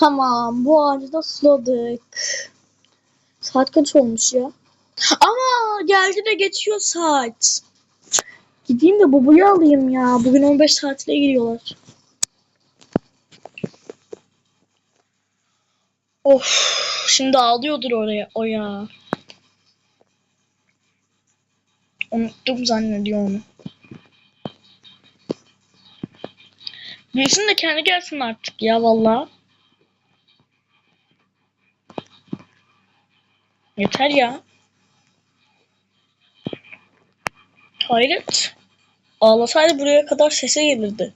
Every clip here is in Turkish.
Tamam bu ağacı da suladık. Saat kaç olmuş ya? Ama geldi de geçiyor saat. Gideyim de babayı alayım ya. Bugün 15 tatile giriyorlar. Of, şimdi ağlıyordur oraya o ya. Unuttum zannediyor onu. Büyüsün de kendi gelsin artık ya valla. Yeter ya. Hayret. Ağlasaydı buraya kadar sese gelirdi.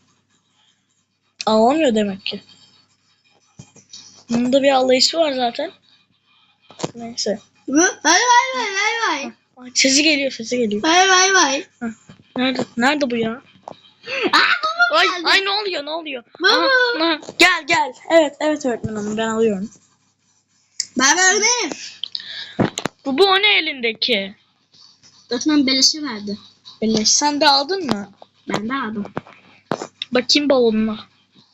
Ağlamıyor demek ki. Bunun da bir ağlayışı var zaten. Neyse. Vay vay vay vay vay. Ay, Sesi geliyor, sesi geliyor. Vay vay vay. Nerede? Nerede bu ya? Aa Ay, geldi. ay ne oluyor, ne oluyor? Aha, aha. Gel, gel. Evet, evet öğretmen hanım ben alıyorum. Ben verdim. Bu, bu o ne elindeki? Öğretmen beleşe verdi. Beleş sen de aldın mı? Ben de aldım. Bakayım balonuna.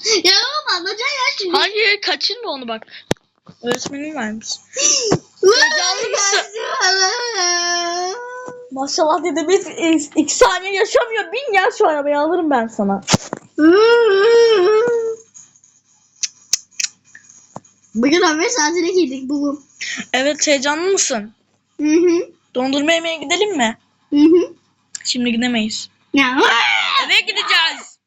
Ya baba alacağım ya şimdi. Hayır kaçırma onu bak. Öğretmenin vermiş. Heyecanlı mısın? Maşallah dedemiz iki saniye yaşamıyor. Bin gel şu arabayı alırım ben sana. Bugün 15 saatine giydik bugün. Evet heyecanlı mısın? Hı hı. Dondurma yemeye gidelim mi? Hı hı. Şimdi gidemeyiz. Ya. Eve gideceğiz.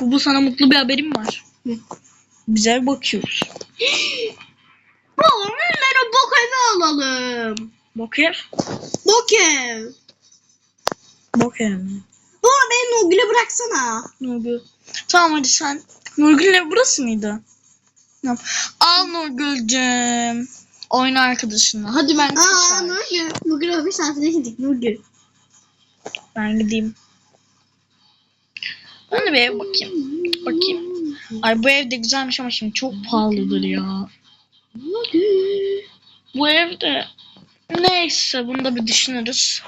Bu, bu sana mutlu bir haberim var. Hı. Bize bakıyoruz. Baba hemen o bok evi alalım. Bakıyor. Bok ev. Bakıyor mi? Baba beni Nurgül'e bıraksana. Nurgül. Tamam hadi sen. Nurgül'ün evi burası mıydı? Al Nurgül'cüm. Oyna arkadaşınla. Hadi ben Aa kaçar. Nurgül. Bugün 15 saatine giydik Nurgül. Ben gideyim. Ben de bir ev bakayım. Bakayım. Ay bu ev de güzelmiş ama şimdi çok pahalıdır ya. Nurgül. Bu evde neyse bunu da bir düşünürüz.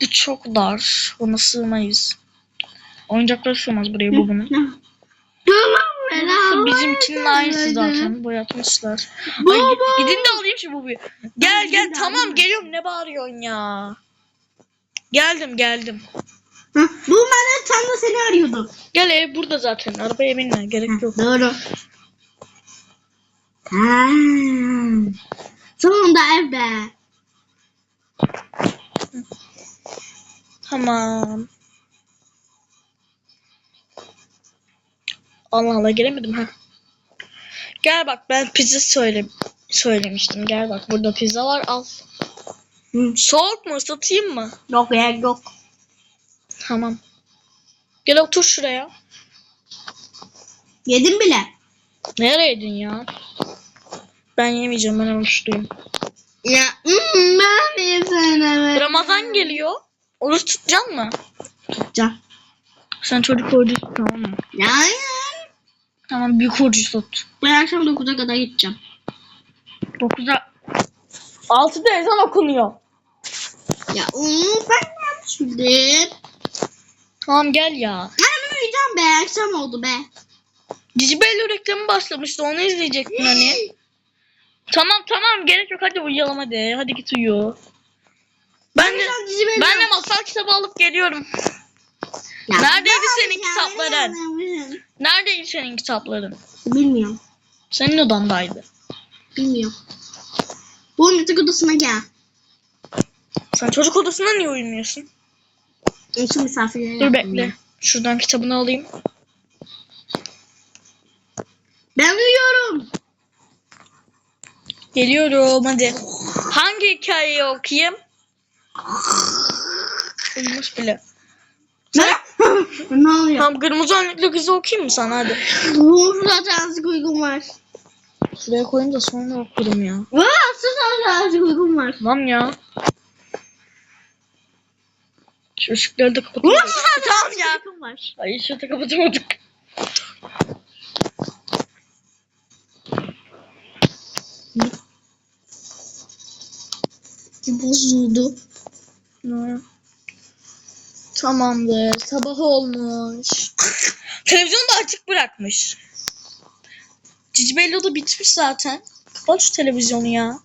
Bu çok dar. Buna sığmayız. Oyuncaklar sığmaz buraya. Tamam Bizimkinin aynısı zaten. Boyatmışlar. Ay, Baba. gi- gidin de alayım şu bubuyu. Gel gel tamam geliyorum ne bağırıyorsun ya. Geldim geldim. Bu ben tam da seni arıyordum. Gel ev burada zaten. Arabaya binme gerek yok. Doğru. Ha. Sonunda evde. Tamam. Allah Allah gelemedim ha. Gel bak ben pizza söyle söylemiştim. Gel bak burada pizza var al. Hı. Soğuk mu ısıtayım mı? Yok ya yok. Tamam. Gel otur şuraya. Yedim bile. Nereydin ya? Ben yemeyeceğim ben oruçluyum. Ya mm, ben yesene. Ramazan geliyor. Oruç tutacaksın mı? Can. Sen çocuk orucu tamam mı? Ya. Tamam büyük orucu tut. Ben akşam 9'a kadar gideceğim. 9'a 6'da ezan okunuyor. Ya um, ben de şimdi. Tamam gel ya. Ben uyuyacağım be. Akşam oldu be. Cici Bello reklamı başlamıştı onu izleyecektin hani. tamam tamam gerek yok hadi uyuyalım hadi. Hadi git uyu. Ben de, ben de masal kitabı alıp geliyorum. Ya, Neredeydi senin kitapların? Neredeydi senin kitapların? Bilmiyorum. Senin odandaydı. Bilmiyorum. Bu yatak odasına gel. Sen çocuk odasında niye uyumuyorsun? Şu misafirlere Dur bekle. Şuradan kitabını alayım. Ben uyuyorum. Geliyorum hadi. Hangi hikayeyi okuyayım? Uyumuş bile. Ne? Ne oluyor? Tamam kırmızı önlüklü kızı okuyayım mı sana hadi. Bu zaten azıcık uygun var. Şuraya koyayım da sonra okurum ya. Vaa zaten azıcık uygun var. Tamam ya. Şu ışıkları da. Vaa zaten Tamam ya. uygun var. Ay ışığı da kapatamadık. Bozuldu. Ne? Tamamdır. Sabah olmuş. Televizyonu da açık bırakmış. Cici Bello da bitmiş zaten. Kapat şu televizyonu ya.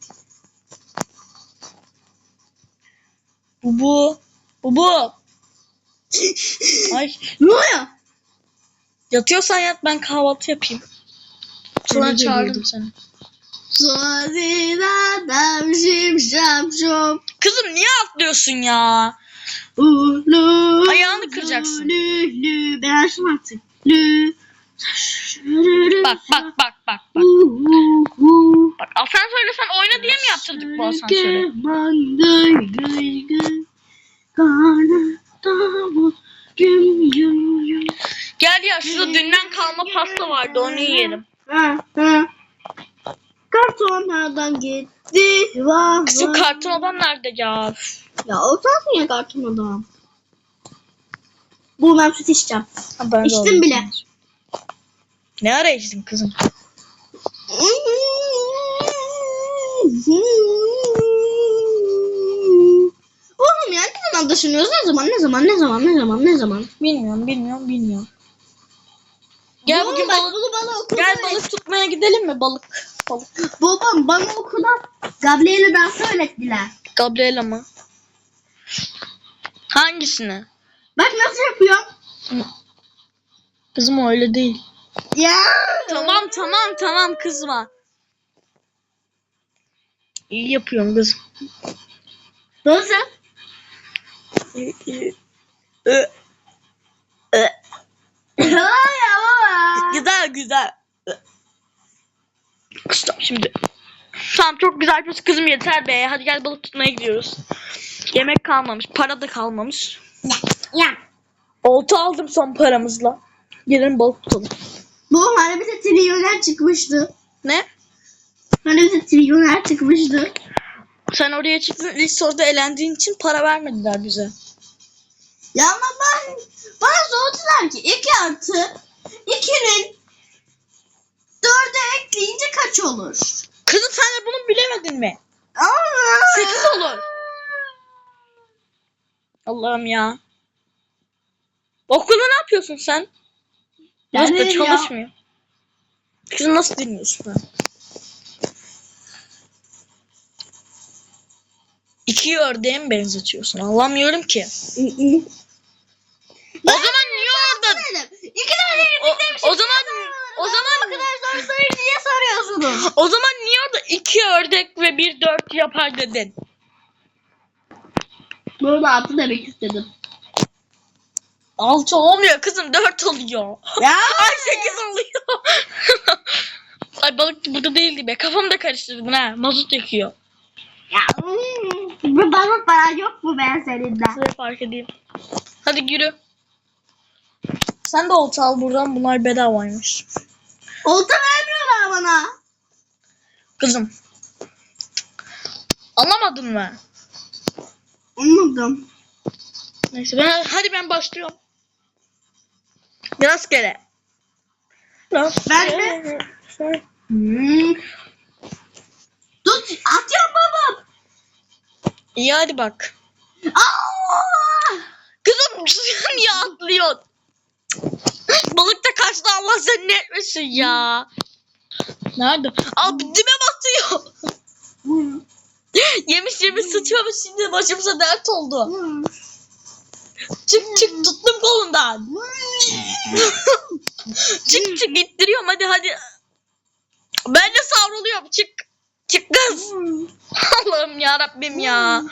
Bubu. Bubu. Ay. Ne oluyor? Yatıyorsan yat ben kahvaltı yapayım. Sonra çağırdım seni. Kızım niye atlıyorsun ya? Ulu. Ayağını kıracaksın. Lü lü. Ben açtım artık. Lü. Bak bak bak bak bak. Bak asansörle sen oyna diye mi yaptırdık bu asansörü? Gel ya şurada dünden kalma pasta vardı onu yiyelim. Ha. Kartonlardan gitti. Kızım karton adam nerede ya? Ya o sensin ya karton adam. Bu ben süt içeceğim. Ha, ben de İçtim alayım. bile. Ne ara içtin kızım? Oğlum ya ne zaman taşınıyoruz? Ne zaman? Ne zaman? Ne zaman? Ne zaman? Ne zaman? Bilmiyorum bilmiyorum bilmiyorum. Gel Oğlum bugün bak, balık, bunu bana okulda gel balık tutmaya gidelim mi balık? Balık. Babam bana okulda Gabriel'e dans öğrettiler. Gabriela mı? Hangisini? Bak nasıl yapıyor? Kızım öyle değil. Ya. Tamam tamam tamam kızma. İyi yapıyorum kızım. Nasıl? Güzel güzel. Kızım şimdi. Tamam çok güzel kızım yeter be. Hadi gel balık tutmaya gidiyoruz. Yemek kalmamış, para da kalmamış. Ya. Olta aldım son paramızla. Gelin balık tutalım. Bu hani bize trilyoner çıkmıştı. Ne? Hani bize trilyoner çıkmıştı. Sen oraya çıktın ilk soruda elendiğin için para vermediler bize. Ya ama ben bana sordular ki 2 artı 2'nin 4'e ekleyince kaç olur? Kızım sen de bunu bilemedin mi? Aa! 8 olur. Allah'ım ya. Okulda ne yapıyorsun sen? Derste ne ya? çalışmıyor. Kızım nasıl dinliyorsun? İki ördeğe mi benzetiyorsun? Anlamıyorum ki. O zaman niye orada... İki tane O, o zaman o O zaman kadar zor soruyu niye soruyorsunuz? o zaman niye orada iki ördek ve bir dört yapar dedin? Burada altı demek istedim. Altı olmuyor kızım dört oluyor. Ya. Ay sekiz oluyor. Ay balık burada değildi be. Kafamı da karıştırdım ha. Mazot yakıyor. Ya. hmm, Bu bana para yok mu ben seninle? Size fark edeyim. Hadi yürü. Sen de olta al buradan. Bunlar bedavaymış. Olta vermiyorlar bana. Kızım. Anlamadın mı? Anladım. Neyse ben hadi ben başlıyorum. Rastgele. Rastgele. Hmm. Tut atıyorum babam. İyi hadi bak. Aa! Kızım niye atlıyorsun? Balık da kaçtı Allah seni ne etmesin ya. Nerede? Aa dime batıyor. Hmm. yemiş yemiş sıçramış şimdi başımıza dert oldu. Hmm. Çık çık tuttum kolundan. çık çık ittiriyorum hadi hadi. Ben de savruluyorum çık. Çık kız. Allah'ım ya Rabbim ya.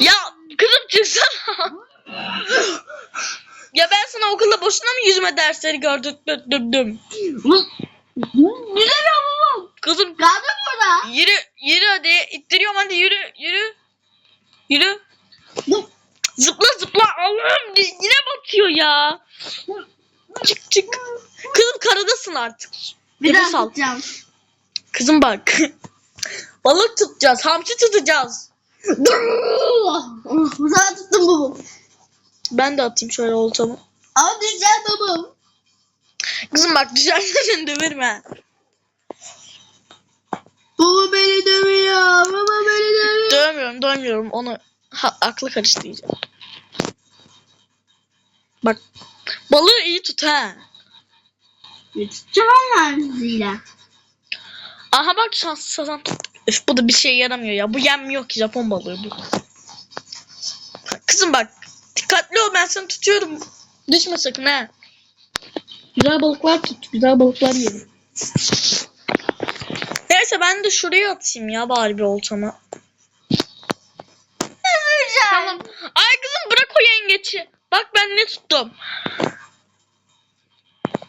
ya kızım çıksana. ya ben sana okulda boşuna mı yüzme dersleri gördürdüm? Güzel babam. Kızım Kaldı burada. yürü yürü hadi ittiriyorum hadi yürü yürü. Yürü. Zıpla zıpla Allah'ım yine batıyor ya. Çık çık. Kızım karadasın artık. Bir Nefes daha al. tutacağım. Kızım bak. Balık tutacağız. Hamsi tutacağız. Bu sefer tuttum babam. Ben de atayım şöyle oltamı. Ama düşeceğim babam. Kızım bak düşersen döverim ha. Baba beni dövüyor. Baba beni dövüyor. Dövmüyorum dövmüyorum onu. Ha, aklı karıştı iyice. Bak balığı iyi tut ha. Tutacağım Merve'yle. Aha bak şanslı sazan tut. Üf, bu da bir şey yaramıyor ya. Bu yenmiyor ki Japon balığı bu. Kızım bak dikkatli ol ben seni tutuyorum. Düşme sakın ha. Güzel balıklar tut. Güzel balıklar yiyelim. Neyse ben de şuraya atayım ya bari bir oltama. Tamam. Ay kızım bırak o yengeçi. Bak ben ne tuttum.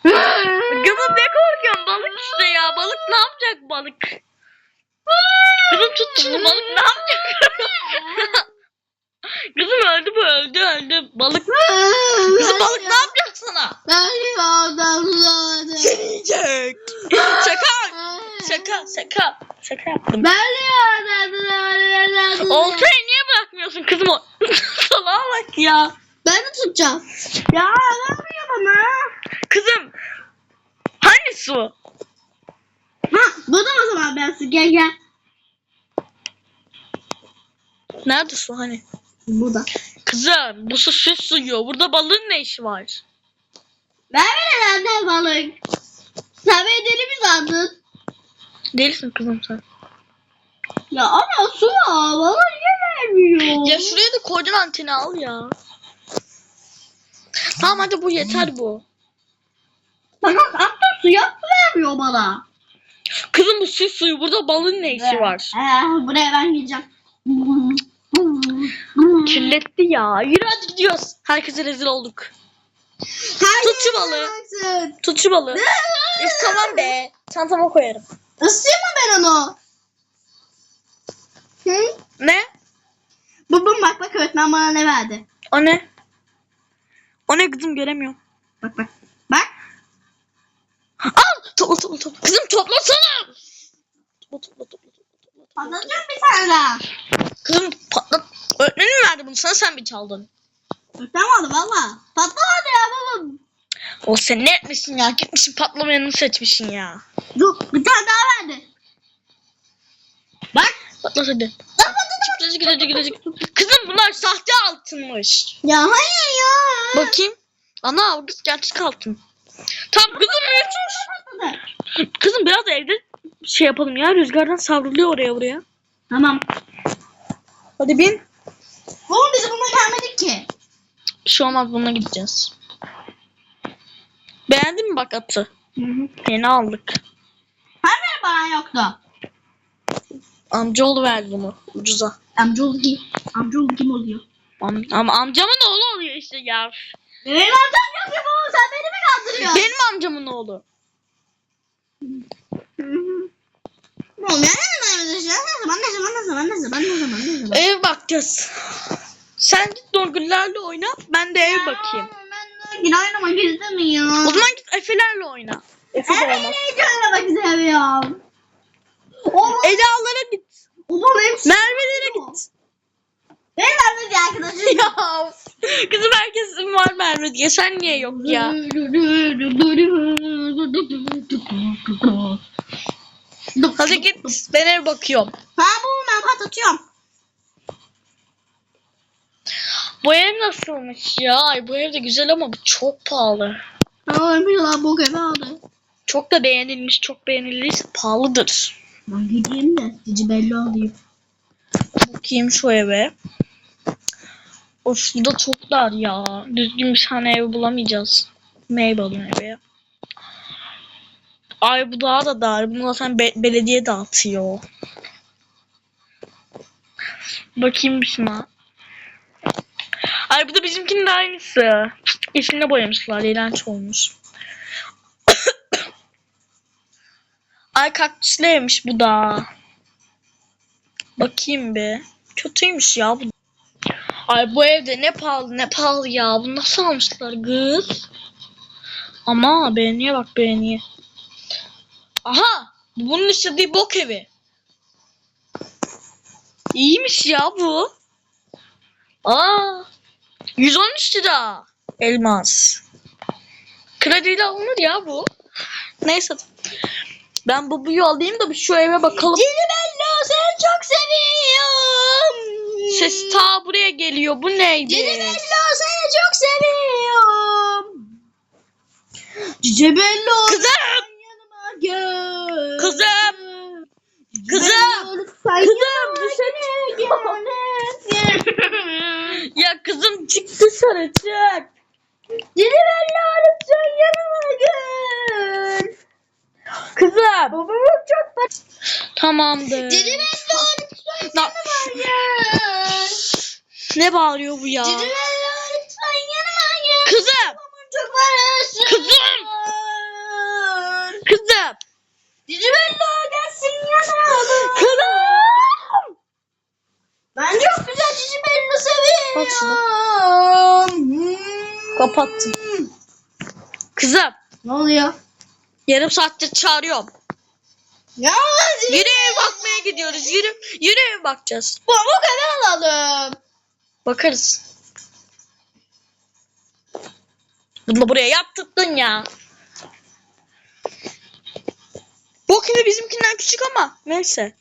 Kızım ne korkuyorsun balık işte ya. Balık ne yapacak balık? Kızım tut şunu balık ne yapacak? Kızım öldü bu öldü öldü. Balık. Kızım balık ne yapacak sana? Seni yiyecek. Şaka. Şaka şaka. Şaka yaptım. Oltayı niye bırakmıyorsun kızım? Salağa bak ya. Ben de tutacağım. Ya vermiyor bana. Kızım. Hani su? Ha, bu da o zaman ben su gel gel. Nerede su hani? Burada. Kızım bu su süt suyu. Burada balığın ne işi var? Verme benden balık. Sen beni deli mi sandın? Delisin kızım sen. Ya ama su var. Bana niye vermiyor? Ya şuraya da koydun anteni al ya. Tamam hadi bu yeter bu. Tamam attım su yap vermiyor bana. Kızım bu süt suyu. Burada balığın ne işi var? Ee, buraya ben gireceğim. Kirletti ya. Yürü hadi gidiyoruz. Herkese rezil olduk. Tut şu balığı. Tut şu balığı. Üf, tamam be. Çantama koyarım. Isıyım mı ben onu? Hı? Ne? Babam bak bak öğretmen bana ne verdi. O ne? O ne kızım göremiyorum. Bak bak. Bak. Al! Topla topla topla. Kızım toplasana. Topla topla topla. topla, topla. Patlatacağım bir tane daha. Kızım patlat. Öğretmenin verdi bunu sana sen bir çaldın. Patlamadı valla. Patlamadı ya babam. O sen ne etmişsin ya? Gitmişsin patlamayanını seçmişsin ya. Dur bir tane daha verdi. Bak. Patlat hadi. Gidecek gidecek gidecek. Kızım bunlar sahte altınmış. Ya hayır ya. Bakayım. Ana kız gerçek altın. Tamam kızım. Patladı. Kızım biraz evde şey yapalım ya. Rüzgardan savruluyor oraya buraya. Tamam. Hadi bin. Oğlum biz buna gelmedik ki. Bir şey olmaz bununla gideceğiz. Beğendin mi bak atı? Hı hı. Yeni aldık. Hani bana yoktu. Amcaoğlu verdi bunu ucuza. Amcaoğlu kim? Amcaoğlu kim oluyor? Am amcamın oğlu oluyor işte ya. Benim amcam yok ya baba sen beni mi kandırıyorsun? Benim amcamın oğlu. Ne zaman ne zaman ne zaman ne zaman ne zaman ne zaman ne zaman Ev bakacağız. Sen git Dorgüllerle oyna. Ben de ev bakayım. Yine oynamak istemiyorum. O zaman git Efe'lerle oyna. Efe de Evet olmaz. hiç oynamak istemiyorum. Oğlum, Eda'lara git. oğlum hepsi. Merve'lere git. Benim annem bir arkadaşım. Ya. Kızım herkesin var Merve diye. Sen niye yok ya? Hadi git. Ben ev bakıyorum. Ha bu ben patlatıyorum. Bu ev nasılmış ya? Ay bu ev de güzel ama bu çok pahalı. Ha bir lan bu eve aldı. Çok da beğenilmiş, çok beğenildiyse pahalıdır. Ben gideyim de cici belli olayım. Bakayım şu eve. Of bu da çok dar ya. Düzgün bir tane ev bulamayacağız. Mabel'ın evi. Ay bu daha da dar. Bunu zaten be- belediye dağıtıyor. Bakayım şuna. Ay bu da bizimkinin aynısı. Yeşiline boyamışlar. İğrenç olmuş. Ay kaktüsle yemiş bu da. Bakayım bir. Kötüymüş ya bu. Ay bu evde ne pahalı ne pahalı ya. Bunu nasıl almışlar kız? Ama beğeniye bak beğeniye. Aha! bu Bunun istediği bok evi. İyiymiş ya bu. Aa! 113 lira. Elmas. Krediyle alınır ya bu. Neyse. Ben Bubu'yu alayım da bir şu eve bakalım. Cilibello seni çok seviyorum. Ses ta buraya geliyor. Bu neydi? Cilibello seni çok seviyorum. Cilibello Kızım! yanıma gel. Kızım! Kızım! Cilibello, lütfen Kızım yanıma düşsene. gel, gel. ya kızım çık dışarı çık. Cilibello lütfen yanıma gel. Kızım. Babamın çok Tamamdır. Cilibello lütfen Na- yanıma gel. ne bağırıyor bu ya? Cilibello lütfen yanıma gel. Kızım. Babamın çok parası Kızım. Kızım. Cilibello gelsin yanıma. Kızım. Ben çok güzel Cilibello Bak seviyorum. Kapattım. Kızım. Ne oluyor? Yarım saattir çağırıyorum. Ya Yürü ev bakmaya gidiyoruz. Yürü. Yürü ev bakacağız. Pamuk eve alalım. Bakarız. Bunu da buraya yaptırdın ya. Bu kimi bizimkinden küçük ama neyse.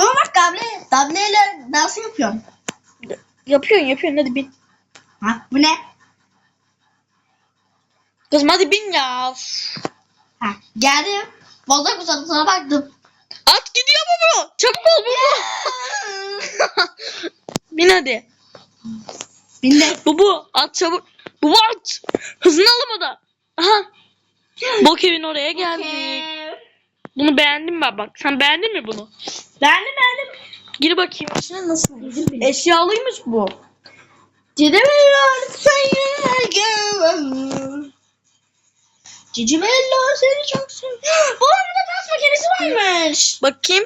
Baba bak Gable. Gable'yle dans yapıyorum. Yapıyorsun yapıyorsun hadi bin. Ha bu ne? Kızım hadi bin ya. Ha geldim. Bozak uzadı sana baktım. At gidiyor mu bu? Çabuk ol bu. bin hadi. Binle. Bu bu. At çabuk. Bu bu at. Hızını alamadı. Aha. Bok evin oraya geldik. Bunu beğendin mi bak? Sen beğendin mi bunu? Beğendim beğendim. Gir bakayım içine nasıl? Eşyalıymış bu. Yanıma gel. Cilibello seni çok seviyorum. Bu arada dans makinesi varmış. Bakayım.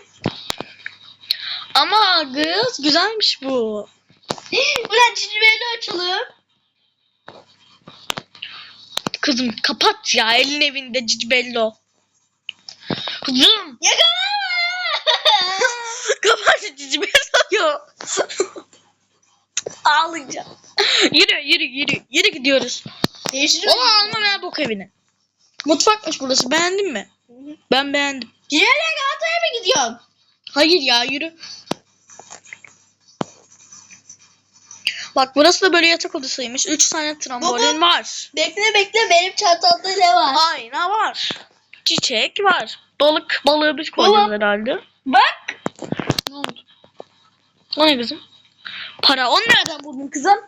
Ama kız güzelmiş bu. Ulan Cilibello açalım. Kızım kapat ya elin evinde cicibello. Kızım Yakalama. kapat şu cicibelloyu. Ağlayacağım. Yürü yürü yürü. Yürü gidiyoruz. Değiştirir Onu alma ben bok evine. Mutfakmış burası beğendin mi? Ben beğendim. Cilibello Galatasaray'a mı gidiyorsun? Hayır ya yürü. Bak burası da böyle yatak odasıymış. 3 tane trambolin var. Bekle bekle benim çantamda ne var? Ayna var. Çiçek var. Balık balığı biz koyacağız Baba. herhalde. Bak. Ne oldu? O ne kızım? Para. Onu nereden buldun kızım?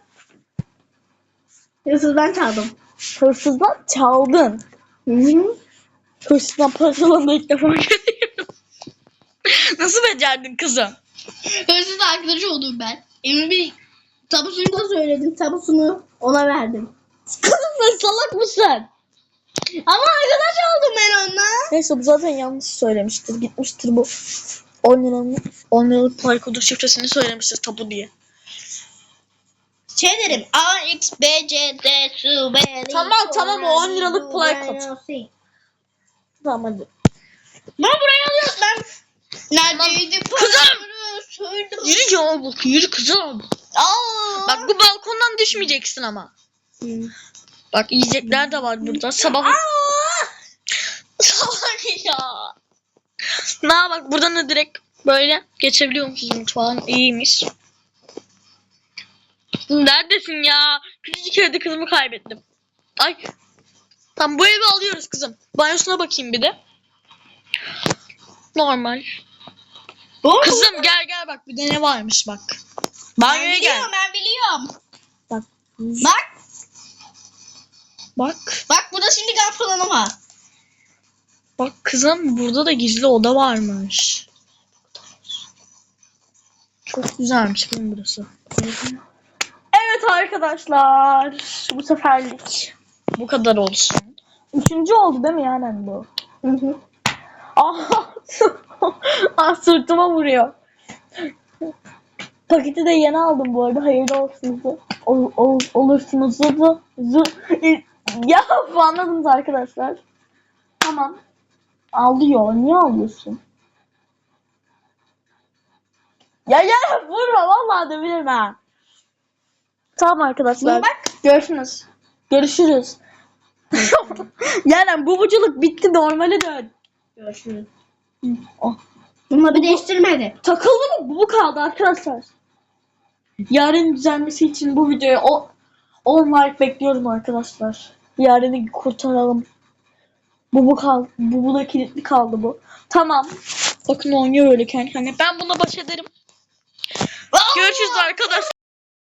Hırsızdan çaldım. Hırsızdan çaldın. Hırsızdan para çalan da ilk defa görüyorum. Nasıl becerdin kızım? Hırsız arkadaş oldum ben. Emin bir tabusunu da söyledim. Tabusunu ona verdim. Kızım sen salak mısın? Ama arkadaş oldum ben onunla. Neyse bu zaten yanlış söylemiştir. Gitmiştir bu. 10 liranın 10 liralık para kodu şifresini söylemiştir tabu diye. Şey derim. A, X, B, C, D, S, B, D, Tamam, tamam, o 10 liralık play kod. Tamam hadi. Bunu buraya alıyoruz ben. Neredeydi Kızım! Yürü ya bak yürü kızım. Aa. Bak bu balkondan düşmeyeceksin ama. Bak yiyecekler de var burada. Sabah Salak ya. Na bak buradan da direkt böyle geçebiliyormuşuz mutfağın. İyiymiş. Neredesin ya? Küçücük evde kızımı kaybettim. Ay. Tamam bu evi alıyoruz kızım. Banyosuna bakayım bir de. Normal. Bu Kızım gel gel bak bir de ne varmış bak. Ben Banyoya gel. biliyorum ben biliyorum. Bak. Bak. Bak. Bak burada şimdi gaz kullanımı var. Bak kızım burada da gizli oda varmış. Çok güzelmiş benim burası. Evet arkadaşlar. Bu seferlik bu kadar olsun. Üçüncü oldu değil mi yani bu? Hı hı. Aa, Aa sırtıma vuruyor. Paketi de yeni aldım bu arada. Hayırlı olsun. Ol, ol, olursunuz. Zu, ya anladınız arkadaşlar. Tamam. Alıyor. Niye alıyorsun? Ya ya vurma vallahi dövülürüm ha. Tamam arkadaşlar. Bak. Görüşürüz. Görüşürüz. yani bubuculuk bitti normale dön. Görüşürüz. Oh. Bunu bir değiştirmedi. Takıldı mı? Bu kaldı arkadaşlar. Yarın düzelmesi için bu videoya o 10 like bekliyorum arkadaşlar. Yarını kurtaralım. Bu bu kaldı. Bu bu da kilitli kaldı bu. Tamam. Bakın oynuyor öyle kendi kendine. Ben buna baş ederim. Görüşürüz arkadaşlar.